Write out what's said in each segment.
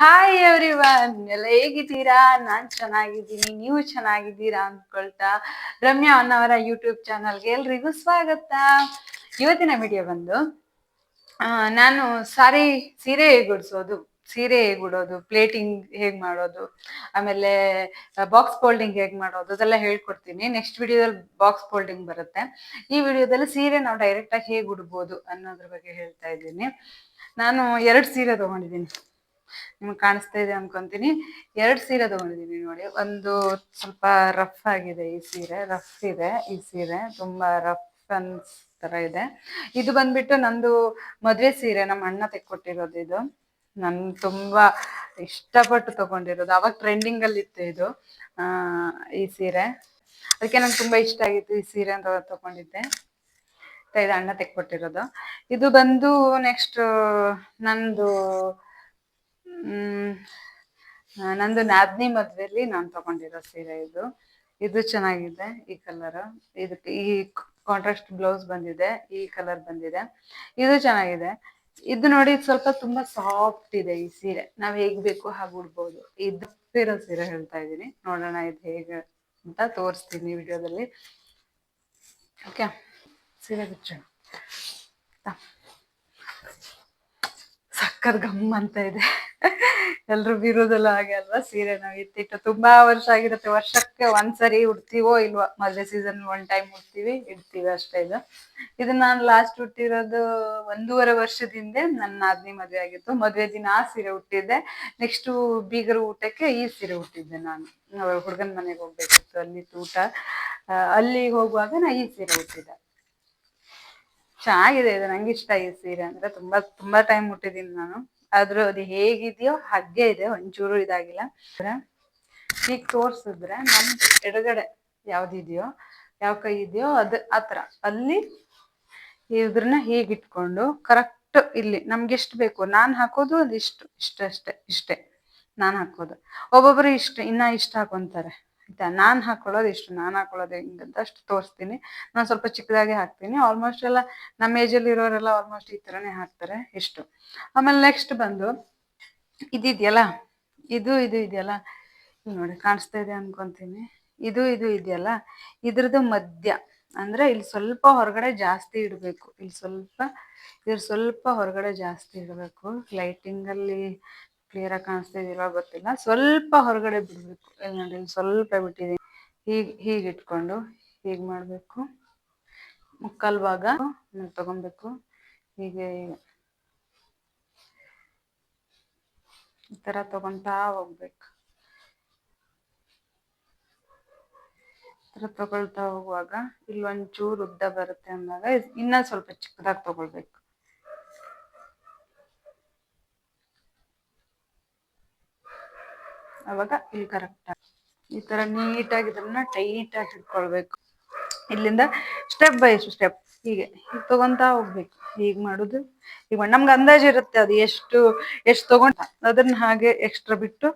Hi everyone ಎಲ್ಲ ಹೇಗಿದ್ದೀರಾ? ನಾನ್ ಚೆನ್ನಾಗಿದ್ದೀನಿ. ನೀವು ಚೆನ್ನಾಗಿದ್ದೀರಾ ಅನ್ಕೊಳ್ತಾ ರಮ್ಯಾ ಅನ್ನವರ ಯೂಟ್ಯೂಬ್ ಚಾನಲ್ಗೆ ಎಲ್ರಿಗೂ ಸ್ವಾಗತ. ಇವತ್ತಿನ ವಿಡಿಯೋ ಬಂದು ನಾನು ಸಾರಿ ಸೀರೆ ಹೇಗೆ ಉಡಿಸೋದು ಸೀರೆ ಹೇಗೆ ಉಡೋದು ಪ್ಲೇಟಿಂಗ್ ಹೇಗೆ ಮಾಡೋದು, ಆಮೇಲೆ ಬಾಕ್ಸ್ ಫೋಲ್ಡಿಂಗ್ ಹೇಗೆ ಮಾಡೋದು, ಅದೆಲ್ಲ ಹೇಳ್ಕೊಡ್ತೀನಿ. ನೆಕ್ಸ್ಟ್ ವಿಡಿಯೋದಲ್ಲಿ ಬಾಕ್ಸ್ ಫೋಲ್ಡಿಂಗ್ ಬರುತ್ತೆ. ಈ ವಿಡಿಯೋದಲ್ಲಿ ಸೀರೆ ನಾವು ಡೈರೆಕ್ಟಾಗಿ ಹೇಗೆ ಉಡ್ಬೋದು ಅನ್ನೋದ್ರ ಬಗ್ಗೆ ಹೇಳ್ತಾ ಇದ್ದೀನಿ. ನಾನು ಎರಡು ಸೀರೆ ತಗೊಂಡಿದ್ದೀನಿ. ನಿಮ್ಗೆ ಕಾಣಿಸ್ತಾ ಇದೆ ಅನ್ಕೊಂತೀನಿ. ಎರಡು ಸೀರೆ ತಗೊಂಡಿದ್ದೀನಿ ನೋಡಿ. ಒಂದು ಸ್ವಲ್ಪ ರಫ್ ಆಗಿದೆ ಈ ಸೀರೆ ರಫ್ ಇದೆ, ಈ ಸೀರೆ ತುಂಬಾ ರಫ್ ಅನ್ಸ್ ತರ ಇದೆ. ಇದು ಬಂದ್ಬಿಟ್ಟು ನಂದು ಮದುವೆ ಸೀರೆ ನಮ್ಮ ಅಣ್ಣ ತೆಕ್ಕೊಟ್ಟಿರೋದು ಇದು. ನನ್ ತುಂಬಾ ಇಷ್ಟಪಟ್ಟು ತಗೊಂಡಿರೋದು. ಅವಾಗ ಟ್ರೆಂಡಿಂಗ್ ಅಲ್ಲಿ ಇತ್ತು ಇದು ಈ ಸೀರೆ. ಅದಕ್ಕೆ ನಂಗೆ ತುಂಬಾ ಇಷ್ಟ ಆಗಿತ್ತು ಈ ಸೀರೆ ಅಂತ ತಗೊಂಡಿದ್ದೆ. ಇದು ಅಣ್ಣ ತೆಕ್ಕೊಟ್ಟಿರೋದು. ಇದು ಬಂದು ನೆಕ್ಸ್ಟ್ ನಂದು ನಂದು ನಾದ್ನಿ ಮದ್ವೆಲಿ ನಾನು ತಗೊಂಡಿರೋ ಸೀರೆ ಇದು. ಇದು ಚೆನ್ನಾಗಿದೆ ಈ ಕಲರ್ ಇದಕ್ಕೆ ಈ ಕಾಂಟ್ರಾಸ್ಟ್ ಬ್ಲೌಸ್ ಬಂದಿದೆ, ಈ ಕಲರ್ ಬಂದಿದೆ. ಇದು ಚೆನ್ನಾಗಿದೆ. ಇದು ನೋಡಿ ಸ್ವಲ್ಪ ತುಂಬಾ ಸಾಫ್ಟ್ ಇದೆ ಈ ಸೀರೆ. ನಾವ್ ಹೇಗ್ ಬೇಕು ಹಾಗೆ ಉಡ್ಬೋದು. ಇದು ಇರೋ ಸೀರೆ ಹೇಳ್ತಾ ಇದೀನಿ ನೋಡೋಣ ಇದು ಹೇಗೆ ಅಂತ ತೋರಿಸ್ತೀನಿ ವಿಡಿಯೋದಲ್ಲಿ. ಓಕೆ ಸೀರೆ ಬಿಚ್ಚೋಣ. ಸಕ್ಕತ್ ಗಮ್ ಅಂತ ಇದೆ. ಎಲ್ರು ಬೀರೋದೆಲ್ಲ ಹಾಗೆ ಅಲ್ವಾ? ಸೀರೆ ನಾವು ಇತ್ತಿಟ್ಟು ತುಂಬಾ ವರ್ಷ ಆಗಿರುತ್ತೆ. ವರ್ಷಕ್ಕೆ ಒಂದ್ಸರಿ ಉಡ್ತೀವೋ ಇಲ್ವಾ? ಮದ್ವೆ ಸೀಸನ್ ಒನ್ ಟೈಮ್ ಉಡ್ತೀವಿ, ಇಡ್ತೀವಿ ಅಷ್ಟೇ ಇದು. ಇದು ನಾನು ಲಾಸ್ಟ್ ಉಟ್ಟಿರೋದು ಒಂದೂವರೆ ವರ್ಷದಿಂದ ನನ್ನ ಅದ್ನಿ ಮದ್ವೆ ಆಗಿತ್ತು. ಮದ್ವೆ ದಿನ ಆ ಸೀರೆ ಉಟ್ಟಿದ್ದೆ. ನೆಕ್ಸ್ಟ್ ಬೀಗರು ಊಟಕ್ಕೆ ಈ ಸೀರೆ ಉಟ್ಟಿದ್ದೆ ನಾನು. ಹುಡುಗನ ಮನೆಗೆ ಹೋಗ್ಬೇಕಿತ್ತು ಅಲ್ಲಿ ಊಟ. ಅಲ್ಲಿ ಹೋಗುವಾಗ ನಾ ಈ ಸೀರೆ ಉಟ್ಟಿದ್ದೆ. ಚೆನ್ನಾಗಿದೆ ಇದು. ನಂಗೆ ಇಷ್ಟ ಈ ಸೀರೆ ಅಂದ್ರೆ ತುಂಬಾ ತುಂಬಾ ಟೈಮ್ ಮುಟ್ಟಿದೀನಿ ನಾನು. ಆದ್ರೂ ಅದು ಹೇಗಿದೆಯೋ ಹಾಗೆ ಇದೆ. ಒಂಚೂರು ಇದಾಗಿಲ್ಲ. ಈಗ ತೋರ್ಸಿದ್ರೆ ನಮ್ ಎಡಗಡೆ ಯಾವ್ದಿದೆಯೋ, ಯಾವ ಕೈ ಇದೆಯೋ ಅದ್ ಆತರ ಅಲ್ಲಿ ಇದ್ರನ್ನ ಹೀಗೆ ಇಟ್ಕೊಂಡು ಕರೆಕ್ಟ್ ಇಲ್ಲಿ ನಮ್ಗೆ ಎಷ್ಟು ಬೇಕು. ನಾನ್ ಹಾಕೋದು ಅದಿಷ್ಟು ಇಷ್ಟಷ್ಟೇ, ಇಷ್ಟೇ. ನಾನ್ ಹಾಕೋದು. ಒಬ್ಬೊಬ್ರು ಇಷ್ಟ, ಇನ್ನ ಇಷ್ಟ ಹಾಕೊಂತಾರೆ. ಆಯ್ತಾ ನಾನ್ ಹಾಕೊಳ್ಳೋದು ಇಷ್ಟು, ನಾನ್ ಹಾಕೊಳ್ಳೋದು ಹೆಂಗಂತ ಅಷ್ಟು ತೋರಿಸ್ತೀನಿ. ನಾನು ಸ್ವಲ್ಪ ಚಿಕ್ಕದಾಗಿ ಹಾಕ್ತೀನಿ. ಆಲ್ಮೋಸ್ಟ್ ಎಲ್ಲ ನಮ್ಮ ಏಜಲ್ಲಿ ಇರೋರೆಲ್ಲ ಆಲ್ಮೋಸ್ಟ್ ಈ ಥರನೇ ಹಾಕ್ತಾರೆ ಇಷ್ಟು. ಆಮೇಲೆ ನೆಕ್ಸ್ಟ್ ಬಂದು ಇದಿದೆಯಲ್ಲ? ಇದು ಇದು ಇದೆಯಲ್ಲ? ನೋಡಿ, ಕಾಣಿಸ್ತಾ ಇದೆ ಅನ್ಕೊಂತೀನಿ. ಇದು ಇದು ಇದೆಯಲ್ಲ? ಇದ್ರದ್ದು ಮಧ್ಯ. ಅಂದ್ರೆ ಇಲ್ಲಿ ಸ್ವಲ್ಪ ಹೊರಗಡೆ ಜಾಸ್ತಿ ಇಡಬೇಕು. ಇಲ್ಲಿ ಸ್ವಲ್ಪ, ಇದ್ರ ಸ್ವಲ್ಪ ಹೊರಗಡೆ ಜಾಸ್ತಿ ಇಡಬೇಕು. ಲೈಟಿಂಗ್ ಅಲ್ಲಿ ಕ್ಲಿಯರ್ ಆಗಿ ಕಾಣಿಸ್ತಾ ಇದೆಯಲ್ಲ ಗೊತ್ತಿಲ್ಲ. ಸ್ವಲ್ಪ ಹೊರಗಡೆ ಬಿಡಬೇಕು. ಇಲ್ಲಿ ಸ್ವಲ್ಪ ಬಿಟ್ಟಿದ್ದೀನಿ. ಹೀಗೆ ಹೀಗೆ ಇಟ್ಕೊಂಡು ಹೀಗೆ ಮಾಡಬೇಕು. ಮುಕ್ಕಾಲು ಭಾಗ ತಗೊಬೇಕು. ಹೀಗೆ ಈ ತರ ತಗೊಂತಾ ಹೋಗ್ಬೇಕು. ತರ ತಗೊಳ್ತಾ ಹೋಗುವಾಗ ಇಲ್ಲಿ ಒಂಚೂರು ಉದ್ದ ಬರುತ್ತೆ ಅಂದಾಗ ಇನ್ನ ಸ್ವಲ್ಪ ಚಿಕ್ಕದಾಗಿ ತಗೊಳ್ಬೇಕು. ಅವಾಗ ಇಲ್ಲಿ ಕರೆಕ್ಟ್ ಈ ತರ ನೀಟಾಗಿ ಇದನ್ನ ಟೈಟ್ ಆಗಿ ಹಿಡ್ಕೊಳ್ಬೇಕು ಇಲ್ಲಿಂದ ಸ್ಟೆಪ್ ಬೈ ಸ್ಟೆಪ್ ಹೀಗೆ ಹೀಗೆ ತಗೊಂತಾ ಹೋಗ್ಬೇಕು. ಹೀಗ್ ಮಾಡುದು ಈಗ ನಮ್ಗೆ ಅಂದಾಜು ಇರುತ್ತೆ ಅದು ಎಷ್ಟು ಎಷ್ಟು ತಗೊಂಡ ಅದನ್ನ ಹಾಗೆ ಎಕ್ಸ್ಟ್ರಾ ಬಿಟ್ಟು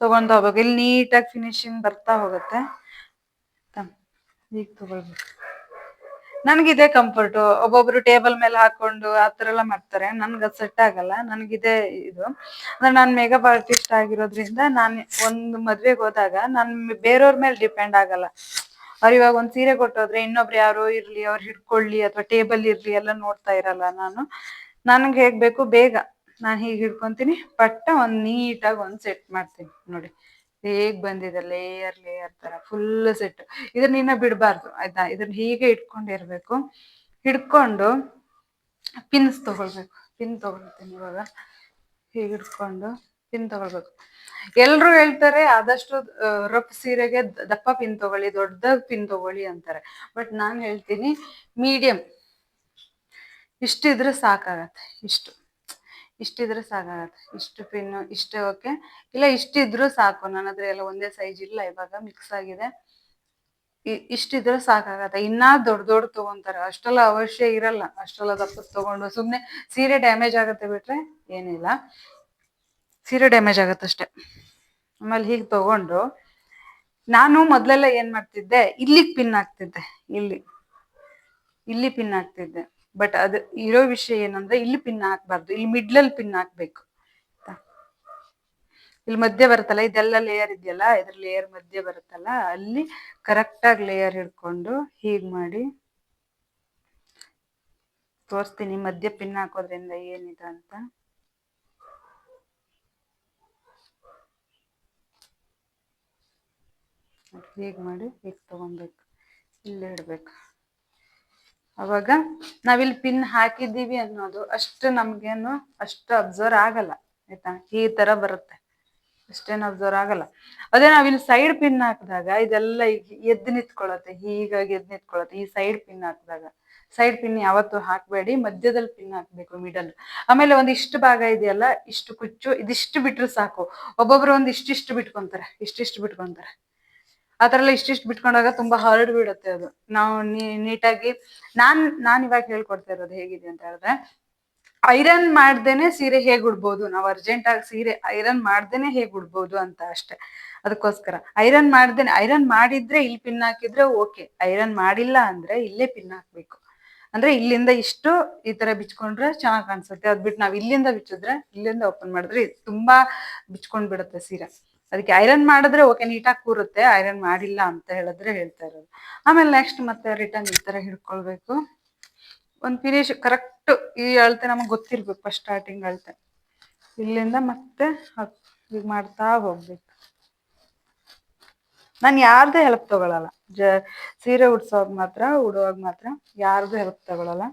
ತಗೊಂತ ಹೋಗ್ಬೇಕು. ಇಲ್ಲಿ ನೀಟಾಗಿ ಫಿನಿಶಿಂಗ್ ಬರ್ತಾ ಹೋಗುತ್ತೆ. ಹೀಗೆ ತಗೊಳ್ಬೇಕು. ನನ್ಗಿದೆ ಕಂಫರ್ಟ್ ಒಬ್ಬೊಬ್ರು ಟೇಬಲ್ ಮೇಲೆ ಹಾಕೊಂಡು ಆತರ ಎಲ್ಲ ಮಾಡ್ತಾರೆ. ನನ್ಗೆ ಅದು ಸೆಟ್ ಆಗಲ್ಲ. ನನ್ಗಿದೆ ಇದು ಅಂದ್ರೆ ನಾನು ಮೇಕಪ್ ಆರ್ಟಿಸ್ಟ್ ಆಗಿರೋದ್ರಿಂದ ನಾನು ಒಂದು ಮದ್ವೆಗೆ ಹೋದಾಗ ನಾನು ಬೇರೆಯವ್ರ ಮೇಲೆ ಡಿಪೆಂಡ್ ಆಗಲ್ಲ. ಅವ್ರು ಇವಾಗ ಒಂದ್ ಸೀರೆ ಕೊಟ್ಟೋದ್ರೆ ಇನ್ನೊಬ್ರು ಯಾರೋ ಇರ್ಲಿ, ಅವ್ರು ಹಿಡ್ಕೊಳ್ಳಿ ಅಥವಾ ಟೇಬಲ್ ಇರ್ಲಿ ಎಲ್ಲ ನೋಡ್ತಾ ಇರಲ್ಲ ನಾನು. ನನ್ಗೆ ಹೇಗ್ ಬೇಕು ಬೇಗ ನಾನು ಹೀಗೆ ಹಿಡ್ಕೊಂತೀನಿ. ಪಟ್ಟ ಒಂದ್ ನೀಟಾಗಿ ಒಂದ್ ಸೆಟ್ ಮಾಡ್ತೀನಿ ನೋಡಿ. ಹೇಗ್ ಬಂದಿದೆ ಲೇಯರ್ ಲೇಯರ್ ತರ ಫುಲ್ ಸೆಟ್ ಇದನ್ನ ಇನ್ನ ಬಿಡಬಾರ್ದು, ಆಯ್ತಾ? ಇದನ್ನ ಹೀಗೆ ಇಟ್ಕೊಂಡಿರ್ಬೇಕು. ಹಿಡ್ಕೊಂಡು ಪಿನ್ಸ್ ತಗೊಳ್ಬೇಕು. ಪಿನ್ ತಗೊಳ್ತೀನಿ ಇವಾಗ. ಹೀಗೆ ಹಿಡ್ಕೊಂಡು ಪಿನ್ ತಗೊಳ್ಬೇಕು. ಎಲ್ರು ಹೇಳ್ತಾರೆ, ಆದಷ್ಟು ರಫ್ ಸೀರೆಗೆ ದಪ್ಪ ಪಿನ್ ತಗೊಳ್ಳಿ ದೊಡ್ಡ ಪಿನ್ ತಗೊಳ್ಳಿ ಅಂತಾರೆ. ಬಟ್ ನಾನ್ ಹೇಳ್ತೀನಿ ಮೀಡಿಯಂ ಇಷ್ಟಿದ್ರೆ ಸಾಕಾಗತ್ತೆ, ಇಷ್ಟು. ಇಷ್ಟಿದ್ರೆ ಸಾಕಾಗತ್ತೆ. ಇಷ್ಟು ಪಿನ್ ಇಷ್ಟು ಓಕೆ. ಇಲ್ಲ, ಇಷ್ಟಿದ್ರು ಸಾಕು. ನನ್ನ ಹತ್ರ ಎಲ್ಲ ಒಂದೇ ಸೈಜ್ ಇಲ್ಲ, ಇವಾಗ ಮಿಕ್ಸ್ ಆಗಿದೆ. ಇಷ್ಟಿದ್ರೆ ಸಾಕಾಗತ್ತೆ. ಇನ್ನ ದೊಡ್ಡ ದೊಡ್ಡ ತಗೊಂತಾರೆ. ಅಷ್ಟೆಲ್ಲ ಅವಶ್ಯ ಇರಲ್ಲ. ಅಷ್ಟೆಲ್ಲ ದಪ್ಪ ತಗೊಂಡು ಸುಮ್ಮನೆ ಸೀರೆ ಡ್ಯಾಮೇಜ್ ಆಗುತ್ತೆ ಬಿಟ್ರೆ ಏನಿಲ್ಲ. ಸೀರೆ ಡ್ಯಾಮೇಜ್ ಆಗತ್ತಷ್ಟೇ ಆಮೇಲೆ ಹೀಗೆ ತಗೊಂಡು ನಾನು ಮೊದಲೆಲ್ಲ ಏನ್ ಮಾಡ್ತಿದ್ದೆ? ಇಲ್ಲಿಗೆ ಪಿನ್ ಹಾಕ್ತಿದ್ದೆ. ಇಲ್ಲಿ. ಇಲ್ಲಿ ಪಿನ್ ಹಾಕ್ತಿದ್ದೆ. ಬಟ್ ಅದು ಇರೋ ವಿಷಯ ಏನಂದ್ರೆ ಇಲ್ಲಿ ಪಿನ್ ಹಾಕ್ಬಾರ್ದು. ಇಲ್ಲಿ ಮಿಡ್ಲಲ್ಲಿ ಪಿನ್ ಹಾಕ್ಬೇಕು. ಇಲ್ಲಿ ಮಧ್ಯೆ ಬರುತ್ತಲ್ಲ, ಇದೆಲ್ಲ ಲೇಯರ್ ಇದೆಯಲ್ಲ, ಇದ್ರ ಲೇಯರ್ ಮಧ್ಯೆ ಬರುತ್ತಲ್ಲ, ಅಲ್ಲಿ ಕರೆಕ್ಟಾಗಿ ಲೇಯರ್ ಹಿಡ್ಕೊಂಡು ಹೀಗೆ ಮಾಡಿ ತೋರಿಸ್ತೀನಿ. ಮಧ್ಯ ಪಿನ್ ಹಾಕೋದ್ರಿಂದ ಏನಿದೆ ಅಂತ. ಹೀಗೆ ಮಾಡಿ, ಹೀಗೆ ತಗೊಬೇಕು. ಇಲ್ಲೇ ಇಡ್ಬೇಕು. ಅವಾಗ ನಾವಿಲ್ಲಿ ಪಿನ್ ಹಾಕಿದ್ದೀವಿ ಅನ್ನೋದು ಅಷ್ಟು ನಮ್ಗೇನು ಅಷ್ಟು ಅಬ್ಸರ್ವ್ ಆಗಲ್ಲ, ಆಯ್ತಾ? ಈ ತರ ಬರುತ್ತೆ. ಅಷ್ಟೇನು ಅಬ್ಸರ್ವ್ ಆಗಲ್ಲ. ಅದೇ ನಾವಿಲ್ಲಿ ಸೈಡ್ ಪಿನ್ ಹಾಕಿದಾಗ ಇದೆಲ್ಲ ಎದ್ದು ನಿಂತ್ಕೊಳ್ಳುತ್ತೆ, ಹೀಗಾಗಿ ಎದ್ದು ನಿಂತ್ಕೊಳ್ಳುತ್ತೆ. ಈ ಸೈಡ್ ಪಿನ್ ಹಾಕಿದಾಗ. ಸೈಡ್ ಪಿನ್ ಯಾವತ್ತು ಹಾಕಬೇಡಿ, ಮಧ್ಯದಲ್ಲಿ ಪಿನ್ ಹಾಕ್ಬೇಕು ಮಿಡಲ್ ಆಮೇಲೆ ಒಂದು ಇಷ್ಟು ಭಾಗ ಇದೆಯಲ್ಲ, ಇಷ್ಟು ಕುಚ್ಚು, ಇದಿಷ್ಟು ಬಿಟ್ರೆ ಸಾಕು. ಒಬ್ಬೊಬ್ರು ಒಂದ್ ಇಷ್ಟಿಷ್ಟು ಬಿಟ್ಕೊಂತಾರೆ ಇಷ್ಟಿಷ್ಟು ಬಿಟ್ಕೊಂತಾರೆ. ಎಲ್ಲ ಇಷ್ಟಿಷ್ಟು ಬಿಟ್ಕೊಂಡಾಗ ತುಂಬಾ ಹರಡ್ ಬಿಡುತ್ತೆ ಅದು. ನಾವು ನೀಟಾಗಿ ನಾನ್ ನಾನ್ ಇವಾಗ ಹೇಳ್ಕೊಡ್ತಾ ಇರೋದು ಹೇಗಿದೆ ಅಂತ ಹೇಳಿದ್ರೆ ಐರನ್ ಮಾಡ್ದೇನೆ ಸೀರೆ ಹೇಗ್ ಉಡ್ಬೋದು? ನಾವು ಅರ್ಜೆಂಟ್ ಆಗಿ ಸೀರೆ ಐರನ್ ಮಾಡ್ದೇನೆ ಹೇಗ್ ಉಡ್ಬೋದು ಅಂತ ಅಷ್ಟೇ. ಅದಕ್ಕೋಸ್ಕರ ಐರನ್ ಮಾಡ್ದೇನೆ ಐರನ್ ಮಾಡಿದ್ರೆ ಇಲ್ಲಿ ಪಿನ್ ಹಾಕಿದ್ರೆ ಓಕೆ ಐರನ್ ಮಾಡಿಲ್ಲ ಅಂದ್ರೆ ಇಲ್ಲೇ ಪಿನ್ ಹಾಕ್ಬೇಕು. ಅಂದ್ರೆ ಇಲ್ಲಿಂದ ಇಷ್ಟು ಈ ತರ ಬಿಚ್ಕೊಂಡ್ರೆ ಚೆನ್ನಾಗಿ ಕಾಣಿಸುತ್ತೆ. ಅದ್ ಬಿಟ್ಟು ನಾವ್ ಇಲ್ಲಿಂದ ಬಿಚ್ಚಿದ್ರೆ, ಇಲ್ಲಿಂದ ಓಪನ್ ಮಾಡಿದ್ರೆ ತುಂಬಾ ಬಿಚ್ಕೊಂಡ್ ಬಿಡುತ್ತೆ ಸೀರೆ. ಅದಕ್ಕೆ ಐರನ್ ಮಾಡಿದ್ರೆ ಓಕೆ ನೀಟಾಗಿ ಕೂರುತ್ತೆ ಐರನ್ ಮಾಡಿಲ್ಲ ಅಂತ ಹೇಳಿದ್ರೆ ಹೇಳ್ತಾ ಇರೋದು. ಆಮೇಲೆ ನೆಕ್ಸ್ಟ್ ಮತ್ತೆ ರಿಟರ್ನ್ ಈ ತರ ಹಿಡ್ಕೊಳ್ಬೇಕು. ಒಂದು ಫಿನಿಶ್ ಕರೆಕ್ಟ್ ಈ ಅಳತೆ ನಮಗೆ ಗೊತ್ತಿರ್ಬೇಕು ಫಸ್ಟ್ ಸ್ಟಾರ್ಟಿಂಗ್ ಅಳತೆ. ಇಲ್ಲಿಂದ ಮತ್ತೆ ಈಗ ಮಾಡ್ತಾ ಹೋಗ್ಬೇಕು. ನಾನು ಯಾರ್ದು ಹೆಲ್ಪ್ ತಗೊಳಲ್ಲ. ಜ, ಸೀರೆ ಉಡ್ಸೋವಾಗ ಮಾತ್ರ, ಉಡುವಾಗ ಮಾತ್ರ ಯಾರ್ದು ಹೆಲ್ಪ್ ತಗೊಳಲ್ಲ.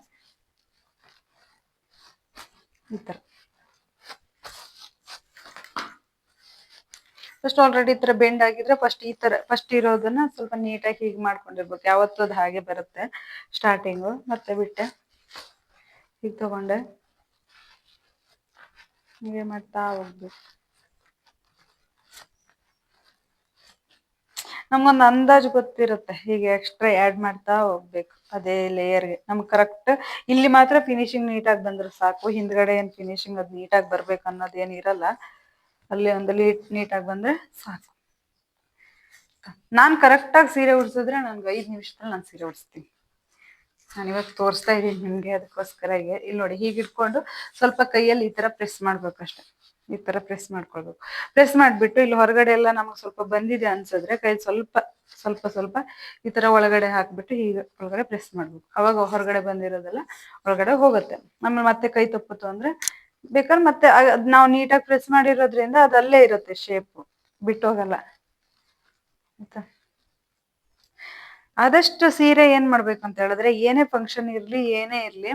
ಈ ಥರ ಫಸ್ಟ್ ಆಲ್ರೆಡಿ ಈ ತರ ಬೆಂಡ್ ಆಗಿದ್ರೆ ಫಸ್ಟ್ ಈ ತರ ಫಸ್ಟ್ ಇರೋದನ್ನ ಸ್ವಲ್ಪ ನೀಟಾಗಿ ಹೀಗೆ ಮಾಡ್ಕೊಂಡಿರ್ಬೇಕು. ಯಾವತ್ತೂ ಅದು ಹಾಗೆ ಬರುತ್ತೆ ಸ್ಟಾರ್ಟಿಂಗು ಮತ್ತೆ ಬಿಟ್ಟೆ. ಹೀಗೆ ತಗೊಂಡೆ. ಹೀಗೆ ಮಾಡ್ತಾ ಹೋಗ್ಬೇಕು ನಮ್ಗೊಂದು ಅಂದಾಜು ಗೊತ್ತಿರುತ್ತೆ. ಹೀಗೆ ಎಕ್ಸ್ಟ್ರಾ ಆ್ಯಡ್ ಮಾಡ್ತಾ ಹೋಗ್ಬೇಕು. ಅದೇ ಲೇಯರ್ಗೆ ನಮ್ಗೆ ಕರೆಕ್ಟ್ ಇಲ್ಲಿ ಮಾತ್ರ ಫಿನಿಶಿಂಗ್ ನೀಟಾಗಿ ಬಂದ್ರೆ ಸಾಕು. ಹಿಂದ್ಗಡೆ ಏನು ಫಿನಿಶಿಂಗ್ ಅದು ನೀಟಾಗಿ ಬರ್ಬೇಕು ಅನ್ನೋದೇನಿರಲ್ಲ ಅಲ್ಲಿ ಒಂದು ಲೀಟ್ ನೀಟಾಗಿ ಬಂದ್ರೆ ಸಾಕು. ನಾನು ಕರೆಕ್ಟಾಗಿ ಸೀರೆ ಉಡ್ಸಿದ್ರೆ ನನ್ಗೆ ಐದು ನಿಮಿಷದಲ್ಲಿ ನಾನು ಸೀರೆ ಉಡಿಸ್ತೀನಿ. ನಾನು ಇವಾಗ ತೋರಿಸ್ತಾ ಇದ್ದೀನಿ ನಿಮಗೆ ಅದಕ್ಕೋಸ್ಕರ ಇಲ್ಲಿ ನೋಡಿ, ಹೀಗೆ ಇಟ್ಕೊಂಡು ಸ್ವಲ್ಪ ಕೈಯಲ್ಲಿ ಈ ಥರ ಪ್ರೆಸ್ ಮಾಡ್ಬೇಕಷ್ಟೆ ಈ ಥರ ಪ್ರೆಸ್ ಮಾಡ್ಕೊಳ್ಬೇಕು. ಪ್ರೆಸ್ ಮಾಡಿಬಿಟ್ಟು ಇಲ್ಲಿ ಹೊರಗಡೆ ಎಲ್ಲ ನಮಗೆ ಸ್ವಲ್ಪ ಬಂದಿದೆ ಅನ್ಸಿದ್ರೆ ಕೈ ಸ್ವಲ್ಪ ಸ್ವಲ್ಪ ಸ್ವಲ್ಪ ಈ ಥರ ಒಳಗಡೆ ಹಾಕ್ಬಿಟ್ಟು ಹೀಗೆ ಒಳಗಡೆ ಪ್ರೆಸ್ ಮಾಡ್ಬೇಕು. ಅವಾಗ ಹೊರಗಡೆ ಬಂದಿರೋದೆಲ್ಲ ಒಳಗಡೆ ಹೋಗುತ್ತೆ. ಆಮೇಲೆ ಮತ್ತೆ ಕೈ ತಪ್ಪಿತು ಅಂದರೆ ಬೇಕಾದ್ರೆ ಮತ್ತೆ ಅದ್ ನಾವು ನೀಟಾಗಿ ಪ್ರೆಸ್ ಮಾಡಿರೋದ್ರಿಂದ ಅದಲ್ಲೇ ಇರುತ್ತೆ ಶೇಪ್ ಬಿಟ್ಟೋಗಲ್ಲ. ಆಯ್ತಾ? ಆದಷ್ಟು ಸೀರೆ ಏನ್ ಮಾಡ್ಬೇಕು ಅಂತ ಹೇಳಿದ್ರೆ ಏನೇ ಫಂಕ್ಷನ್ ಇರ್ಲಿ, ಏನೇ ಇರ್ಲಿ,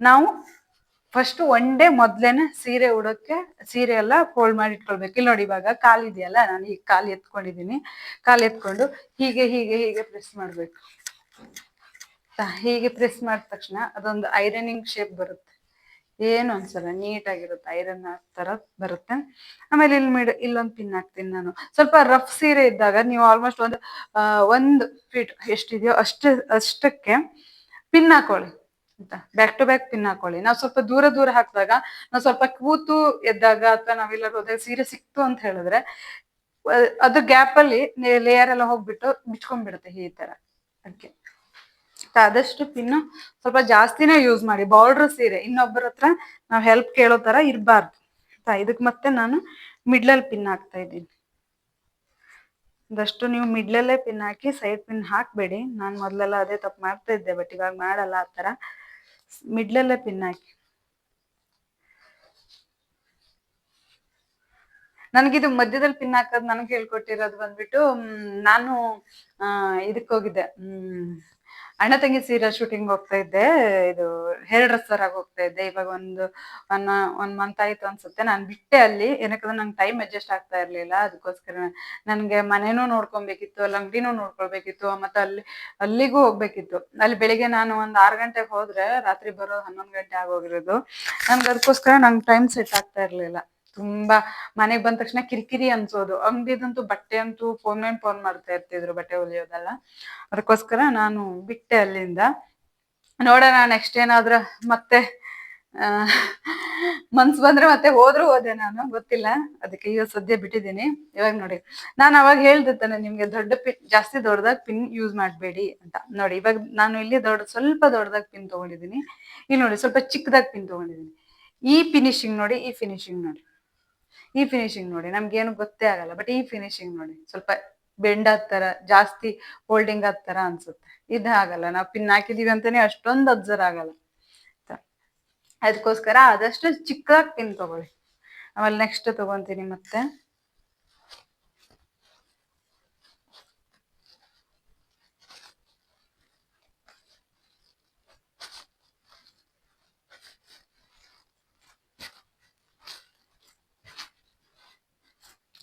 ನಾವು ಫಸ್ಟ್ ಒನ್ ಡೇ ಮೊದ್ಲೇನೆ ಸೀರೆ ಉಡೋಕೆ ಸೀರೆ ಎಲ್ಲ ಫೋಲ್ಡ್ ಮಾಡಿ ಇಟ್ಕೊಳ್ಬೇಕು. ಇಲ್ಲಿ ನೋಡಿ ಇವಾಗ ಕಾಲಿದೆಯಲ್ಲ ನಾನು ಈಗ ಕಾಲು ಎತ್ಕೊಂಡಿದ್ದೀನಿ ಕಾಲು ಎತ್ಕೊಂಡು ಹೀಗೆ ಹೀಗೆ ಹೀಗೆ ಪ್ರೆಸ್ ಮಾಡ್ಬೇಕು. ಹೀಗೆ ಪ್ರೆಸ್ ಮಾಡಿದ ತಕ್ಷಣ ಅದೊಂದು ಐರನಿಂಗ್ ಶೇಪ್ ಬರುತ್ತೆ. ಏನು ಅನ್ಸಲ್ಲ ನೀಟಾಗಿರುತ್ತೆ ಐರನ್ ತರ ಬರುತ್ತೆ. ಆಮೇಲೆ ಇಲ್ಲಿ ಮಿಡ್, ಇಲ್ಲೊಂದು ಪಿನ್ ಹಾಕ್ತೀನಿ ನಾನು. ಸ್ವಲ್ಪ ರಫ್ ಸೀರೆ ಇದ್ದಾಗ ನೀವು ಆಲ್ಮೋಸ್ಟ್ ಒಂದು ಒಂದು ಫೀಟ್ ಎಷ್ಟಿದೆಯೋ ಅಷ್ಟು, ಅಷ್ಟಕ್ಕೆ ಪಿನ್ ಹಾಕೊಳ್ಳಿ. ಅಂತ ಬ್ಯಾಕ್ ಟು ಬ್ಯಾಕ್ ಪಿನ್ ಹಾಕೊಳ್ಳಿ. ನಾವು ಸ್ವಲ್ಪ ದೂರ ದೂರ ಹಾಕಿದಾಗ, ನಾವು ಸ್ವಲ್ಪ ಕೂತು ಎದ್ದಾಗ ಅಥವಾ ನಾವೆಲ್ಲರೂ ಹೋದಾಗ ಸೀರೆ ಸಿಕ್ತು ಅಂತ ಹೇಳಿದ್ರೆ ಅದು ಗ್ಯಾಪ್ ಅಲ್ಲಿ ಲೇಯರ್ ಎಲ್ಲ ಹೋಗ್ಬಿಟ್ಟು ಬಿಚ್ಕೊಂಡ್ಬಿಡುತ್ತೆ ಈ ತರ. ಅದಕ್ಕೆ. ಆದಷ್ಟು ಪಿನ್ನು ಸ್ವಲ್ಪ ಜಾಸ್ತಿನೇ ಯೂಸ್ ಮಾಡಿ. ಬಾರ್ಡರ್ ಸೀರೆ, ಇನ್ನೊಬ್ಬರ ಹತ್ರ ನಾವು ಹೆಲ್ಪ್ ಕೇಳೋ ತರ ಇರಬಾರ್ದು. ಇದಕ್ಕೆ ಮತ್ತೆ ನಾನು ಮಿಡ್ಲಲ್ಲಿ ಪಿನ್ ಹಾಕ್ತಾ ಇದ್ದೀನಿ. ಅದಷ್ಟು ನೀವು ಮಿಡ್ಲಲ್ಲೇ ಪಿನ್ ಹಾಕಿ ಸೈಡ್ ಪಿನ್ ಹಾಕಬೇಡಿ. ನಾನು ಮೊದಲೆಲ್ಲ ಅದೇ ತಪ್ಪು ಮಾಡ್ತಾ ಇದ್ದೆ ಬಟ್ ಇವಾಗ ಮಾಡಲ್ಲ ಆ ಥರ ಮಿಡ್ಲಲ್ಲೇ ಪಿನ್ ಹಾಕಿ. ನನಗಿದು ಮಧ್ಯದಲ್ಲಿ ಪಿನ್ ಹಾಕೋದು ನನಗೆ ಹೇಳ್ಕೊಟ್ಟಿರೋದು ಬಂದ್ಬಿಟ್ಟು ನಾನು ಇದಕ್ಕೆ ಹೋಗಿದ್ದೆ ಅಣ್ಣ ತಂಗಿ ಸೀರಿಯಲ್ ಶೂಟಿಂಗ್ ಹೋಗ್ತಾ ಇದ್ದೆ, ಇದು ಹೇರ್ ಡ್ರೆಸ್ಸರ್ ಆಗಿ ಹೋಗ್ತಾ ಇದ್ದೆ. ಇವಾಗ ಒಂದು ಒನ್ ಒನ್ ಮಂತ್ ಆಯ್ತು ಅನ್ಸುತ್ತೆ. ನಾನು ಬಿಟ್ಟೆ ಅಲ್ಲಿ. ಏನಕ್ಕಂದ್ರೆ ನಂಗೆ ಟೈಮ್ ಅಡ್ಜಸ್ಟ್ ಆಗ್ತಾ ಇರ್ಲಿಲ್ಲ. ಅದಕ್ಕೋಸ್ಕರ ನನಗೆ ಮನೆನೂ ನೋಡ್ಕೊಬೇಕಿತ್ತು, ಅಲ್ಲಿ ಅಂಗಡಿನೂ ನೋಡ್ಕೊಳ್ಬೇಕಿತ್ತು, ಮತ್ತೆ ಅಲ್ಲಿ, ಅಲ್ಲಿಗೂ ಹೋಗ್ಬೇಕಿತ್ತು. ಅಲ್ಲಿ ಬೆಳಿಗ್ಗೆ ನಾನು ಒಂದು ಆರು ಗಂಟೆಗೆ ಹೋದ್ರೆ ರಾತ್ರಿ ಬರೋ ಹನ್ನೊಂದು ಗಂಟೆ ಆಗೋಗಿರೋದು. ನನ್ಗೆ ಅದಕ್ಕೋಸ್ಕರ ನಂಗೆ ಟೈಮ್ ಸೆಟ್ ಆಗ್ತಾ ಇರ್ಲಿಲ್ಲ. ತುಂಬಾ ಮನೆಗ್ ಬಂದ ತಕ್ಷಣ ಕಿರಿಕಿರಿ ಅನ್ಸೋದು. ಅಂಗಡಿದಂತೂ ಬಟ್ಟೆ ಅಂತೂ ಫೋನ್ ಮೇಲೆ ಫೋನ್ ಮಾಡ್ತಾ ಇರ್ತಿದ್ರು ಬಟ್ಟೆ ಹೊಲಿಯೋದೆಲ್ಲ. ಅದಕ್ಕೋಸ್ಕರ ನಾನು ಬಿಟ್ಟೆ ಅಲ್ಲಿಂದ. ನೋಡೋಣ ನೆಕ್ಸ್ಟ್ ಏನಾದ್ರೂ ಮತ್ತೆ ಮನ್ಸ್ ಬಂದ್ರೆ ಮತ್ತೆ ಹೋದ್ರು ಹೋದೆ ನಾನು, ಗೊತ್ತಿಲ್ಲ. ಅದಕ್ಕೆ ಈಗ ಸದ್ಯ ಬಿಟ್ಟಿದ್ದೀನಿ. ಇವಾಗ ನೋಡಿ, ನಾನು ಅವಾಗ ಹೇಳ್ದಿರ್ತಾನೆ ನಿಮ್ಗೆ ದೊಡ್ಡ ಪಿನ್ ಜಾಸ್ತಿ ದೊಡ್ಡದಾಗ ಪಿನ್ ಯೂಸ್ ಮಾಡಬೇಡಿ ಅಂತ. ನೋಡಿ, ಇವಾಗ ನಾನು ಇಲ್ಲಿ ದೊಡ್ಡ, ಸ್ವಲ್ಪ ದೊಡ್ಡದಾಗ ಪಿನ್ ತಗೊಂಡಿದ್ದೀನಿ. ಇಲ್ಲಿ ನೋಡಿ, ಸ್ವಲ್ಪ ಚಿಕ್ಕದಾಗ ಪಿನ್ ತಗೊಂಡಿದ್ದೀನಿ. ಈ ಫಿನಿಶಿಂಗ್ ನೋಡಿ, ಈ ಫಿನಿಶಿಂಗ್ ನೋಡಿ. ಈ ಫಿನಿಶಿಂಗ್ ನೋಡಿ ನಮ್ಗೇನು ಗೊತ್ತೇ ಆಗಲ್ಲ ಬಟ್ ಈ ಫಿನಿಶಿಂಗ್ ನೋಡಿ, ಸ್ವಲ್ಪ ಬೆಂಡ್ ಹತ್ತರ ಜಾಸ್ತಿ ಹೋಲ್ಡಿಂಗ್ ಹತ್ತರ ಅನ್ಸುತ್ತೆ. ಇದು ಆಗಲ್ಲ, ನಾವು ಪಿನ್ ಹಾಕಿದೀವಿ ಅಂತಾನೆ ಅಷ್ಟೊಂದು ಅಬ್ಸರ್ವ್ ಆಗಲ್ಲ. ಅದಕ್ಕೋಸ್ಕರ ಆದಷ್ಟು ಚಿಕ್ಕದಾಗಿ ಪಿನ್ ತಗೊಳ್ಳಿ. ಆಮೇಲೆ ನೆಕ್ಸ್ಟ್ ತಗೊಂತೀನಿ ಮತ್ತೆ.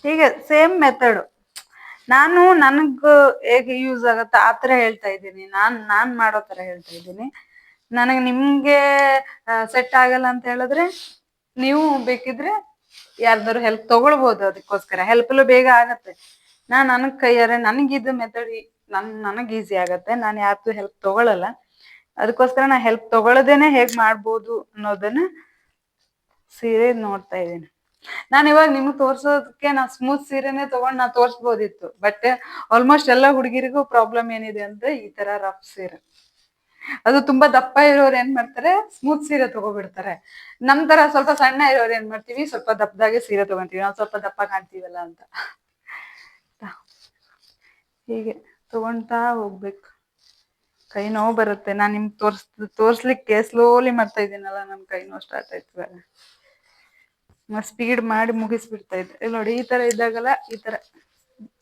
ಹೀಗೆ ಸೇಮ್ ಮೆಥಡ್ ನಾನು ನನಗ್ ಹೇಗೆ ಯೂಸ್ ಆಗತ್ತೆ, ಆ ತರ ಹೇಳ್ತಾ ಇದ್ದೀನಿ. ನಾನ್ ನಾನ್ ಮಾಡೋ ತರ ಹೇಳ್ತಾ ಇದ್ದೀನಿ. ನನಗೆ ನಿಮ್ಗೆ ಸೆಟ್ ಆಗಲ್ಲ ಅಂತ ಹೇಳಿದ್ರೆ ನೀವು ಬೇಕಿದ್ರೆ ಯಾರ್ದಾರು ಹೆಲ್ಪ್ ತಗೊಳ್ಬಹುದು ಅದಕ್ಕೋಸ್ಕರ. ಹೆಲ್ಪ್ ಬೇಗ ಆಗತ್ತೆ. ನಾನ್ ನನಗ್ ಕೈಯಾರೆ ನನಗಿದು ಮೆಥಡ್ ನನ್, ನನಗ್ ಈಸಿ ಆಗತ್ತೆ. ನಾನು ಯಾರ್ದು ಹೆಲ್ಪ್ ತಗೊಳಲ್ಲ. ಅದಕ್ಕೋಸ್ಕರ ನಾ ಹೆಲ್ಪ್ ತಗೊಳ್ಳದೇನೆ ಹೇಗ್ ಮಾಡ್ಬೋದು ಅನ್ನೋದನ್ನ ಸೀರೆ ನೋಡ್ತಾ ಇದ್ದೀನಿ. ನಾನು ಇವಾಗ ನಿಮ್ಗೆ ತೋರ್ಸೋದಕ್ಕೆ ನಾ ಸ್ಮೂತ್ ಸೀರೆನೆ ತಗೊಂಡ್ ನಾ ತೋರ್ಸ್ಬೋದಿತ್ತು ಬಟ್ ಆಲ್ಮೋಸ್ಟ್ ಎಲ್ಲ ಹುಡುಗಿರಿಗೂ ಪ್ರಾಬ್ಲಮ್ ಏನಿದೆ ಅಂದ್ರೆ ಈ ತರ ರಫ್ ಸೀರೆ. ಅದು ತುಂಬಾ ದಪ್ಪ ಇರೋರು ಏನ್ ಮಾಡ್ತಾರೆ ಸ್ಮೂತ್ ಸೀರೆ ತಗೋಬಿಡ್ತಾರೆ. ನಮ್ ತರ ಸ್ವಲ್ಪ ಸಣ್ಣ ಇರೋರು ಏನ್ ಮಾಡ್ತೀವಿ, ಸ್ವಲ್ಪ ದಪ್ಪದಾಗೆ ಸೀರೆ ತಗೊಂತೀವಿ, ನಾವು ಸ್ವಲ್ಪ ದಪ್ಪ ಕಾಣ್ತೀವಲ್ಲ ಅಂತ. ಹೀಗೆ ತಗೊಂತಾ ಹೋಗ್ಬೇಕು. ಕೈ ನೋವು ಬರುತ್ತೆ. ನಾನ್ ನಿಮ್ಗೆ ತೋರ್ಸ್, ತೋರ್ಸ್ಲಿಕ್ಕೆ ಸ್ಲೋಲಿ ಮಾಡ್ತಾ ಇದ್ದೀನಲ್ಲ ನಮ್ ಕೈ ನೋವು ಸ್ಟಾರ್ಟ್ ಆಯ್ತು ಸ್ಪೀಡ್ ಮಾಡಿ ಮುಗಿಸ್ಬಿಡ್ತಾ ಇದ್ದೆ ನೋಡಿ, ಈ ತರ ಇದ್ದಾಗಲ್ಲ, ಈ ತರ.